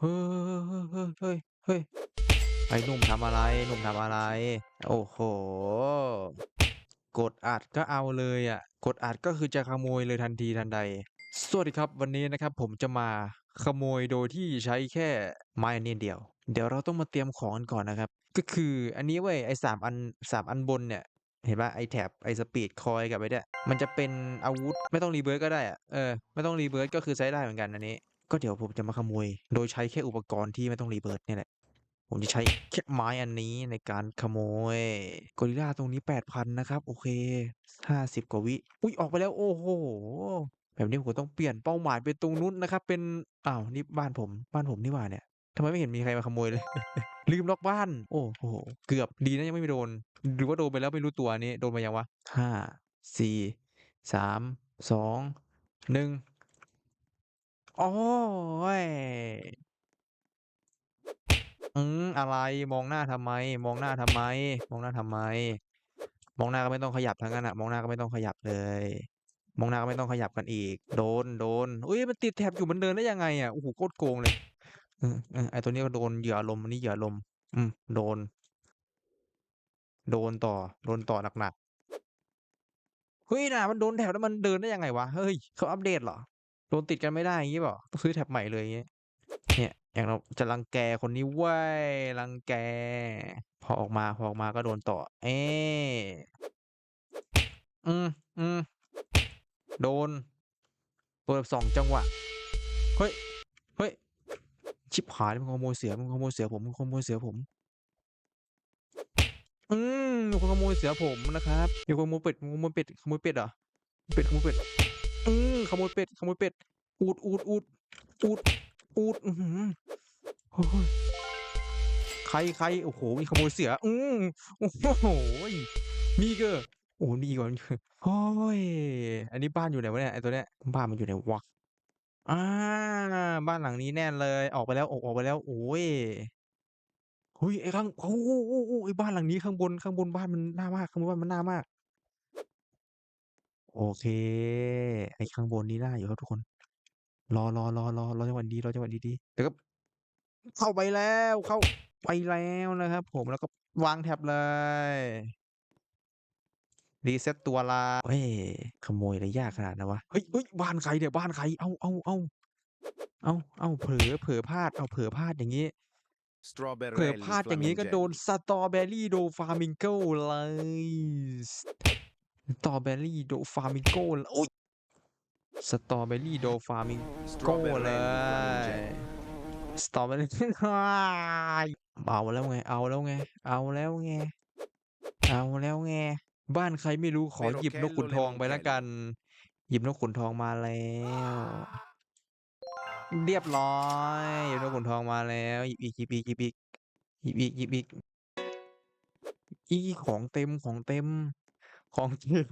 เฮ้ยเฮ้ยเฮ้ยเฮ้ยไอ้หนุ่มทำอะไรหนุ่มทำอะไร โอ้โห กดอัดก็เอาเลยอะ กดอัดก็คือจะขโมยเลยทันทีทันใด สวัสดีครับวันนี้นะครับผมจะมาขโมยโดยที่ใช้แค่ไม้อันนี้เดียว เดี๋ยวเราต้องมาเตรียมของกันก่อนนะครับ ก็คืออันนี้เว้ยไอ้สามอันสามอันบนเนี่ยเห็นป่ะไอ้แถบไอ้สปีดคอยกับไอ้เนี่ยมันจะเป็นอาวุธไม่ต้องรีเบิร์ตก็ได้อะเออไม่ต้องรีเบิร์ตก็คือใช้ได้เหมือนกันอันนี้ ก็เดี๋ยวผมจะมาขโมย โดยใช้แค่อุปกรณ์ที่ไม่ต้องรีเบิร์ตเนี่ยแหละ ผมจะใช้แค่ไม้อันนี้ในการขโมยกอริลลาตรงนี้แปดพันนะครับ โอเคห้าสิบกว่าวิ อุ้ยออกไปแล้วโอ้โห แบบนี้ผมต้องเปลี่ยนเป้าหมายเป็นตรงนู้นนะครับ เป็นอ้าวนี่บ้านผมบ้านผมนี่หว่าเนี่ยทำไมไม่เห็นมีใครมาขโมยเลย ลืมล็อกบ้าน โอ้โห เกือบดีนะยังไม่โดน หรือว่าโดนไปแล้วไม่รู้ตัวนี้ โดนมายังวะห้าสี่สามสองหนึ่ง โอ้ย อืมอะไรมองหน้าทำไม มองหน้าทำไม มองหน้าทำไม มองหน้าก็ไม่ต้องขยับทั้งนั้นอะมองหน้าก็ไม่ต้องขยับเลย มองหน้าก็ไม่ต้องขยับกันอีก โดนโดนอุ้ยมันติดแถบอยู่มันเดินได้ยังไงอะโอ้โฮโคตรโกงเลยเออๆไอตัวนี้ก็โดนเหยื่ออารมอันนี้เหยื่ออารมอืมโดน โดนต่อ โดนต่อหนักๆเฮ้ยนะมันโดนแถบแล้วมันเดินได้ยังไงวะเฮ้ยเขาอัปเดตเหรอ โดนติดกันไม่ได้อย่างงี้เปล่าต้องซื้อแถบใหม่เลยอย่างงี้เนี่ยอย่างเราจะรังแกคนนี้เว้ยรังแก พอออกมาพอออกมาก็โดนต่อ เอ๊อืมๆโดนโดนแบบ2จังหวะ เฮ้ย เฮ้ย ชิบหายมันขโมยเสือมันขโมยเสือผมมันขโมยเสือผม อืมมีคนขโมยเสือผมนะครับมีคนขโมยเป็ดขโมยเป็ดขโมยเป็ดเหรอ เป็ดขโมยเป็ด อืมขโมยเป็ดขโมยเป็ด อูฐอูฐอูฐอูฐอูฐอื้อฮือโอ้โฮใครใครโอ้โฮมีขโมยเสือ อืมโอ้โฮมีอีกเหรอโอ้มีอีกเหรอโอ๊ยอันนี้บ้านอยู่ไหนวะเนี่ยไอตัวเนี้ยบ้านมันอยู่ไหนวะอ่าบ้านหลังนี้แน่เลยออกไปแล้วออกออกไปแล้ว โอ้โฮเฮ้ยไอ้ข้างโอ้โฮๆๆๆไอ้บ้านหลังนี้ข้างบนข้างบนบ้านมันน่ามากข้างบนบ้านมันน่ามาก โอเค ไอ้ข้างบนนี้ได้อยู่ครับทุกคน รอๆๆๆรอจังหวะดีรอจังหวะดีๆเดี๋ยวก็เข้าไปแล้วเข้าไปแล้วนะครับ ผมแล้วก็วางแถบเลย reset ตัวลาเฮ้ยขโมยอะไรยากขนาดนั้นวะเฮ้ยๆบ้านใครเนี่ยบ้านใครอ้าวๆๆอ้าวอ้าวเผลอเผลอพลาดอ้าวเผลอพลาดอย่างงี้เผลอ Strawberry พลาดอย่างงี้ก็โดน Flamingelli สตรอเบอร์รี่โดฟามิงโกเลย สตรอเบอรี่โดฟามิงโกโอ๊ยสตรอเบอรี่โดฟามิโกเลยสตรอเบอรี่เอาแล้วไง เอาแล้วไง เอาแล้วไง เอาแล้วไง บ้านใครไม่รู้ขอหยิบนกขุนทองไปแล้วกัน หยิบนกขุนทองมาแล้ว เรียบร้อยหยิบนกขุนทองมาแล้วหยิบอีกหยิบอีกหยิบอีกหยิบอีกหยิบอีกอีของเต็มของเต็ม ของเต็ม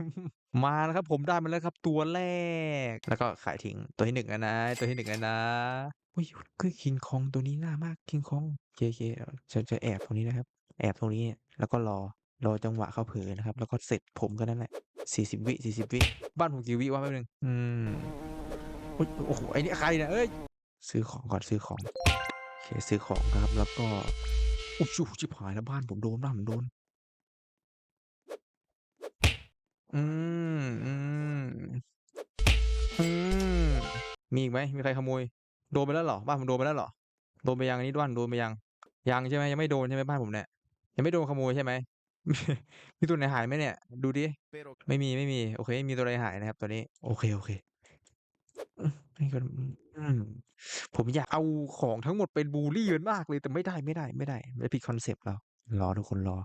มาแล้วครับ ผมได้มาแล้วครับ ตัวแรก แล้วก็ขายทิ้งตัวที่1อะนะ ตัวที่1อะนะอุ๊ยคือคิงคองตัวนี้น่ามากคิงคองโอเคเอ่อจะจะแอบตรงนี้นะครับ แอบตรงนี้ แล้วก็รอรอจังหวะเข้าเผลอนะครับ แล้วก็เสร็จผมแค่นั้นแหละ40วิ40วิบ้านผมกี่วิวะแป๊บหนึ่งอืมอุ๊ยโอ้โฮไอ้นี่ใครเนี่ยเฮ้ยซื้อของก่อนซื้อของโอเคซื้อของครับแล้วก็โอ้โฮชิบหายแล้วบ้านผมโดนบ้านผมโดน อืม อืม อืม มีอีกไหม มีใครขโมย โดนไปแล้วเหรอ บ้านผมโดนไปแล้วเหรอ โดนไปยังอันนี้บ้านโดนไปยัง ยังใช่ไหมยังไม่โดนใช่ไหมบ้านผมเนี่ย ยังไม่โดนขโมยใช่ไหม มีตัวไหนหายไหมเนี่ย ดูดิ ไม่มีไม่มี โอเคไม่มีตัวใดหายนะครับตัวนี้ โอเคๆอืมนี่ก็อืม ผมอยากเอาของทั้งหมดเป็นบุลลีมันมากเลยแต่ไม่ได้ๆๆมันผิดคอนเซปต์เรารอทุกคนรอ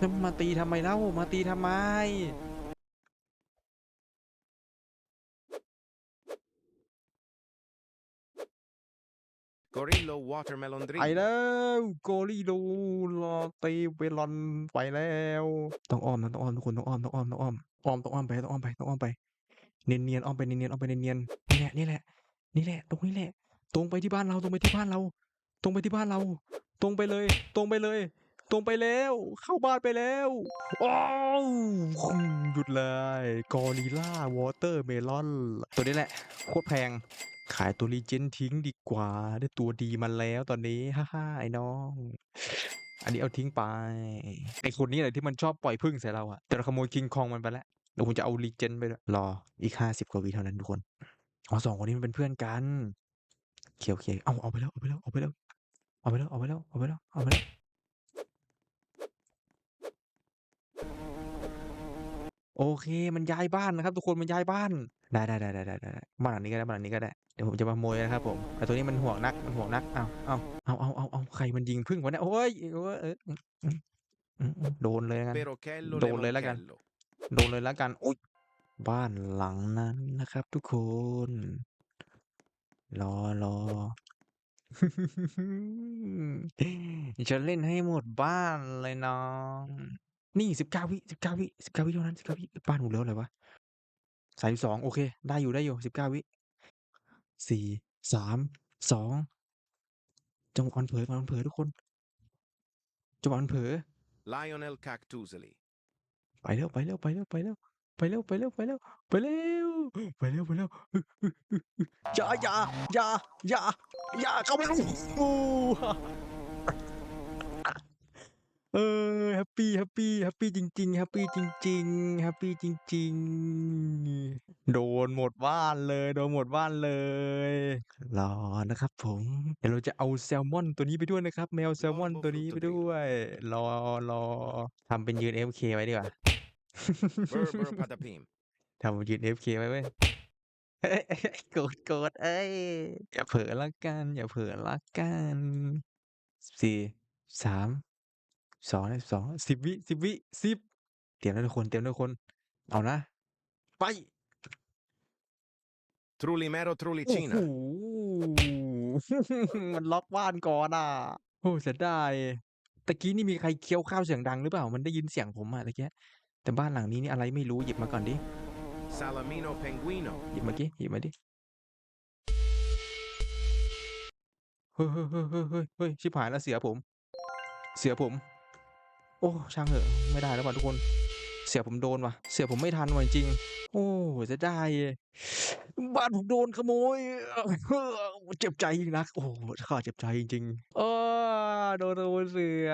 จะมาตีทำไมเล่ามาตีทำไม? Gorillo Watermelon ไป Drink แล้ว Gorillo ลอตีเวลอนไปแล้ว ต้องอ้อมนะต้องอ้อมทุกคนต้องอ้อมต้องอ้อมต้องอ้อมอ้อมต้องอ้อมไปต้องอ้อมไปต้องอ้อมไปเนียนๆอ้อมไปเนียนๆอ้อมไปเนียนๆนี่แหละนี่แหละนี่แหละ ตรงนี้แหละ ตรงไปที่บ้านเราตรงไปที่บ้านเรา ตรงไปที่บ้านเรา ตรงไปเลย ตรงไปเลย ตรงไปแล้ว เข้าบ้านไปแล้วว้าวหยุดเลย Gorilla Watermelon ตัวนี้แหละ โคตรแพง ขายตัว Legend ทิ้งดีกว่า ได้ตัวดีมาแล้วตอนนี้ ฮ่าๆไอ้น้อง อันนี้เอาทิ้งไป ไอ้คนนี้แหละที่มันชอบปล่อยผึ้งใส่เราอะแต่เราขโมย King Kong มันไปแล้วเดี๋ยวผมจะเอา Legend ไปด้วยรออีก50กว่าวิเท่านั้นทุกคนอ๋อ2คนนี้มันเป็นเพื่อนกันโอเคๆอ้าเอาไปแล้วเอาไปแล้วเอาไปแล้วเอาไปแล้วเอาไปแล้วเอาไปแล้วเอาไปแล้ว โอเค มันย้ายบ้านนะครับ ทุกคนมันย้ายบ้าน ได้ๆๆๆๆๆบ้านหลังนี้ก็ได้บ้านหลังนี้ก็ได้ เดี๋ยวผมจะมาขโมยนะครับผมแต่ตัวนี้มันห่วงนักมันห่วงนักอ้าวอ้าวอ้าวๆๆๆใครมันยิงผึ้งวะเนี่ยโอ๊ยโอ๊ยเอออืมอืมอืมๆโดนเลยแล้วกัน Perochello โดนเลยแล้วกัน Lemonchello. โดนเลยแล้วกันอุ๊ยบ้านหลังนั้นนะครับ ทุกคน รอรอจะเล่นให้หมดบ้านเลยน้อง นี่19วิ19วิ19วิเท่านั้น19วิบ้านผมเหลือเท่าไรวะ32โอเค ได้อยู่ได้อยู่19วิ4 3 2จังหวะมันเผลอจังหวะมันเผลอทุกคนจังหวะมันเผลอ Lionel Cactusoli. ไปแล้วไปแล้วไปแล้วไปแล้วไปแล้วไปแล้วไปแล้วไปแล้วไปแล้วไปแล้วอย่าอย่าอย่าอย่าอย่าเข้าไปลูกโอ้ เออแฮปปีแฮปปีแฮปปีจริงๆแฮปปีจริงๆแฮปปีจริงๆ โดนหมดบ้านเลย โดนหมดบ้านเลยรอนะครับ ผมเดี๋ยวเราจะเอาแซลมอนตัวนี้ไปด้วยนะครับ แมวแซลมอน Morbo ตัวนี้ไป Fruttopelo ด้วย รอรอทำเป็นยืน AFK ไว้ดีกว่า Berbero Patapim. ทำเป็นยืน AFK ไว้เว้ยเฮ้ยโกรธโกรธเอ้ย อย่าเผลอแล้วกัน อย่าเผลอแล้วกัน4 3 2 2 10 วิ 10 วิ 10 เตรียมนะทุกคน เตรียมนะทุกคน เอานะ ไป Trulimero โอ้โฮ Trulicina. มันล็อกบ้านก่อนอะโอ้เสียดายตะกี้นี่มีใครเคี้ยวข้าวเสียงดังหรือเปล่า?มันได้ยินเสียงผมอะตะเกี้ยแต่บ้านหลังนี้นี่อะไรไม่รู้หยิบมาก่อนดิ Salamino Penguino. หยิบมาดิหยิบมาดิ เฮ้ยๆๆๆๆเฮ้ยชิบหายแล้วเสือผม เสือผม โอ้ช่างเถอะไม่ได้แล้วว่ะทุกคน เสือผมโดนว่ะ เสือผมไม่ทันว่ะจริง โอ้เสียดายบ้านผมโดนขโมย เจ็บใจยิ่งนัก โอ้โฮข้าเจ็บใจจริงๆเออโดนขโมยเสือ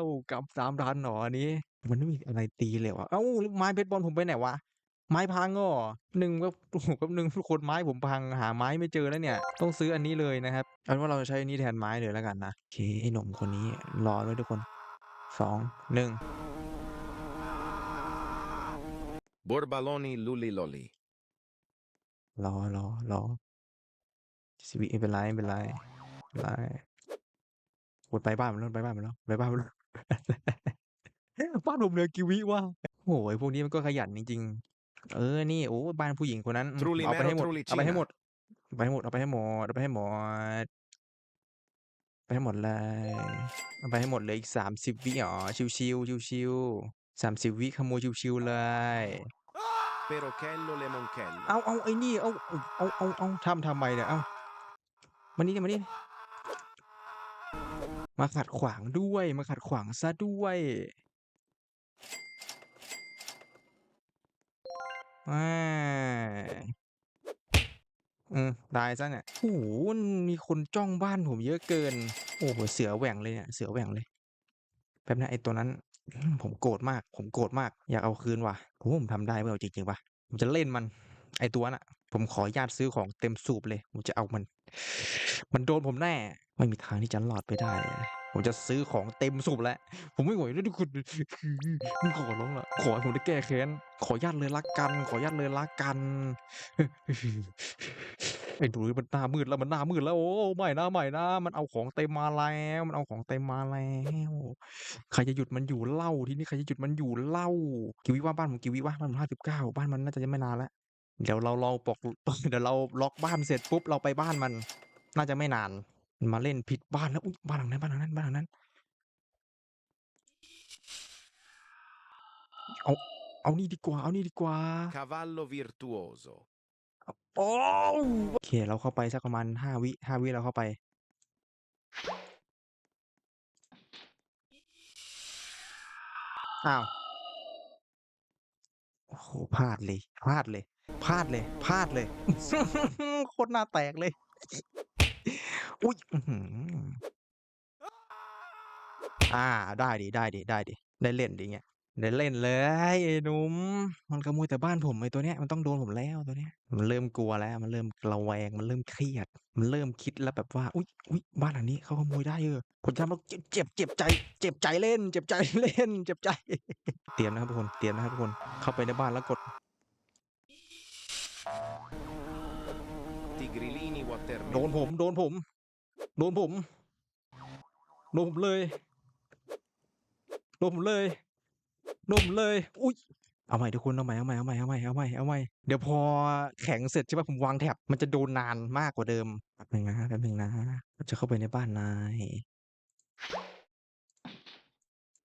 โอ้กรรมตามทันหรออันนี้ มันไม่มีอะไรตีเลยว่ะอ้าไม้เบสบอลผมไปไหนวะ?ไม้พังเหรอ?หนึ่งแป๊บโอ้โฮแป๊บหนึ่งทุกคนไม้ผมพังหาไม้ไม่เจอแล้วเนี่ย ต้องซื้ออันนี้เลยนะครับเอาเป็นว่าเราจะใช้อันนี้แทนไม้เลยแล้วกันนะโอเคไอ้หนุ่มคนนี้รอด้วยทุกคน 2 1 Borbaloni Luliloli. รอรอรอ10วิไม่เป็นไรไม่เป็นไรไม่เป็นไรโอ้ไปบ้านมันแล้วไปบ้านมันแล้วไปบ้านมันแล้ว บ้านผมเหลือกี่วิวะ?โอ้โฮไอ้พวกนี้มันก็ขยันจริงๆ เออนี่โอ้บ้านผู้หญิงคนนั้นอืมเอาไป Trulimero ให้หมดเอาไปให้หม Trulicina. ดเอาไปให้หมดเอาไปให้หมดเอาไปให้หมด ไปให้หมดเลยเอาไปให้หมดเหลืออีก30วิเหรอ?ชิลๆชิลๆ30วิขโมยชิลๆเลย Perochello Lemonchello. อ้าวๆไอ้นี่อ้าวอ้าวๆๆทำทำไมเนี่ยอ้าวมานี่ดิมานี่มาขัดขวางด้วยมาขัดขวางเสียด้วยอา อืมตายเสียเนี่ยโอ้โหมีคนจ้องบ้านผมเยอะเกิน โอ้โหเสือแหว่งเลยเนี่ย เสือแหว่งเลยแป๊บนะไอ้ตัวนั้น ผมโกรธมาก ผมโกรธมาก อยากเอาคืนว่ะโอ้โฮผมทำได้เปล่าจริงๆเปล่ะผมจะเล่นมัน ไอ้ตัวนั้นน่ะ ผมขอญาตซื้อของเต็มสูบเลย ผมจะเอามัน มันโดนผมแน่ ไม่มีทางที่จะรอดไปได้ ผมจะซื้อของเต็มสูบแล้ว ผมไม่ไหวแล้วทุกคนขอร้องล่ะขอให้ผมได้แก้แค้น ขอญาตเลยแล้วกัน ขอญาตเลยแล้วกันไอ้หนูนี่มันหน้ามืดแล้วมันหน้ามืดแล้วโอ้ไม่นะไม่นะมันเอาของเต็มมาแล้วมันเอาของเต็มมาแล้วใครจะหยุดมันอยู่เล่าที่นี้ใครจะหยุดมันอยู่เล่ากี่วิวะบ้านผมกี่วิวะ?บ้านผม59บ้านมันน่าจะยังไม่นานแล้วเดี๋ยวเรารอปอกเดี๋ยวเราล็อกบ้านเสร็จปุ๊บเราไปบ้านมัน น่าจะไม่นาน มันมาเล่นผิดบ้านแล้วอุ๊ยบ้านหลังนั้นบ้านหลังนั้นบ้านหลังนั้น เอาเอานี่ดีกว่า เอานี่ดีกว่า Cavallo Virtuoso. โอ้โอเคเราเข้าไปสักประมาณ5วิ5วิเราเข้าไปอ้าวโอ้โหพลาดเลย พลาดเลย พลาดเลย พลาดเลย โคตรหน้าแตกเลย อุ๊ยอื้อฮืออาได้ดิ ได้ดิ ได้ดิ ได้เล่นดิเงี้ย ได้เล่นเลยไอ้หนุ่ม มันขโมยแต่บ้านผมไอ้ตัวเนี้ย มันต้องโดนผมแล้วตัวเนี้ย มันเริ่มกลัวแล้ว มันเริ่มระแวง มันเริ่มเครียด มันเริ่มคิดแล้วแบบว่า อุ๊ยอุ๊ยบ้านหลังนี้เขาขโมยได้เออผมทำแล้วเจ็บเจ็บ เจ็บใจ เจ็บใจเล่น เจ็บใจเล่น เจ็บใจ เตรียมนะครับทุกคน เตรียมนะครับทุกคน เข้าไปในบ้านแล้วกด Tigrilini โดน watermelon. ผม โดนผม โดนผมโดนผมเลยโดนผมเลยโดนผมเลย อุ๊ยเอาใหม่ทุกคนเอาใหม่เอาใหม่เอาใหม่เอาใหม่เอาใหม่เอาใหม่เดี๋ยวพอแข็งเสร็จใช่เปล่าผมวางแท็บมันจะโดนนานมากกว่าเดิมแป๊บนึงนะแป๊บหนึ่งนะจะเข้าไปในบ้านนาย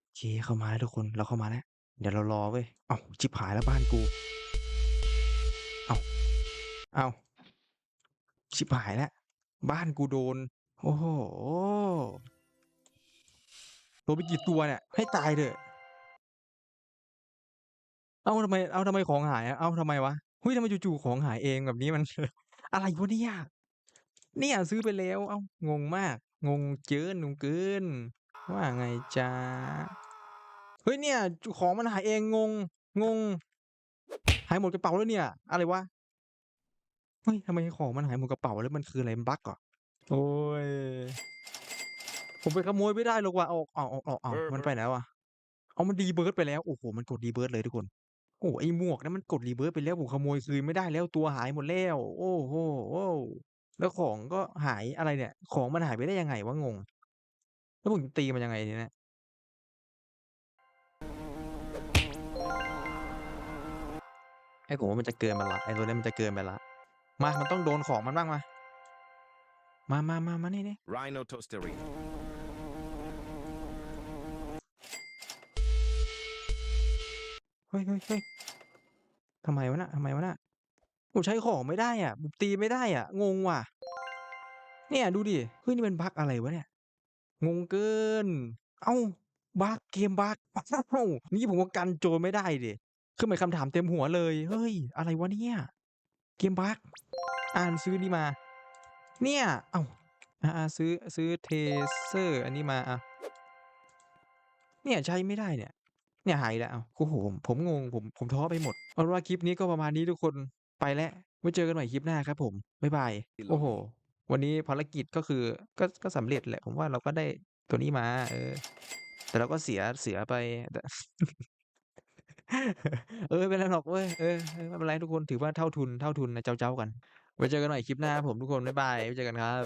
โอเคเข้ามาแล้วทุกคนเราเข้ามาแล้วเดี๋ยวเรารอเว้ยเอ้าวชิบหายแล้วบ้านกูเอ้าวอ้าวชิบหายแล้วบ้านกูโดน โอ้โฮโดนไปกี่ตัวเนี่ย ให้ตายเถอะอ้าทำไม เอาทำไมของหายอะอ้าทำไมวะเฮ้ยทำไมจู่ๆของหายเองแบบนี้มัน อะไรวะเนี่ยเนี่ยซื้อไปแล้ว เอางงมาก งงเกินงงเกิน ว่าไงจ๊ะเฮ้ยเนี่ย ของมันหายเองงง งง หายหมดกระเป๋าแล้วเนี่ย อะไรวะเฮ้ยทำไมของมันหายหมดกระเป๋าแล้วมันคืออะไรมันบักเหรอ? โอ๊ยผมไปขโมยไม่ได้หรอกว่ะอ้าวอ้าวอ้าวอ้าวมันไปไหนแล้วอะ?อ้าวมัน Rebirth ไปแล้ว โอ้โฮมันกด Rebirth เลยทุกคน โอ้โฮไอ้หมวกนั้นมันกด Rebirth ไปแล้วผมขโมยคืนไม่ได้แล้วตัวหายหมดแล้ว โอ้โฮแล้วของก็หายอะไรเนี่ย ของมันหายไปได้ยังไงวะงง แล้วผมจะตีมันยังไงทีเนี้ย?ไอ้ผมว่ามันจะเกินไปแล้วไอ้ตัวเนี้ยมันจะเกินไปแล้วมา มันต้องโดนของมันบ้างมา มามาๆมานี่ๆ Rhino Tosterino. เฮ้ยๆๆทำไมวะน่ะทำไมวะน่ะผมใช้ของไม่ได้อะผมตีไม่ได้อะงงว่ะ เนี่ยดูดิเฮ้ยนี่มันบักอะไรวะเนี่ย งงเกินอ้าวบักเกมบักอ้าวงี้ผมก็กันโจรไม่ได้ดิเครื่องหมายคำถามเต็มหัวเลย เฮ้ย อะไรวะเนี่ย เกมบักอาซื้อนี่มา เนี่ยอ้าวอาๆซื้อซื้อ Tracer อันนี้มาอาเนี่ยใช้ไม่ได้เนี่ย เนี่ยหายอีกแล้วอ้าวโอ้โฮผมงงผมผมท้อไปหมดเอาเป็นว่าคลิปนี้ก็ประมาณนี้ทุกคนไปแล้วไว้เจอกันใหม่คลิปหน้าครับ ผมบ๊ายบายโอ้โฮวันนี้ภารกิจก็คือก็ก็สำเร็จแหละ ผมว่าเราก็ได้ตัวนี้มา เออ แต่เราก็เสียเสียไปแต่เออไม่เป็นไรหรอกเว้ยเออๆไม่เป็นไรทุกคนถือว่าเท่าทุนเท่าทุนนะเจ้าๆกัน ไว้เจอกันใหม่คลิปหน้าผมทุกคน บ๊ายบายไว้เจอกันครับ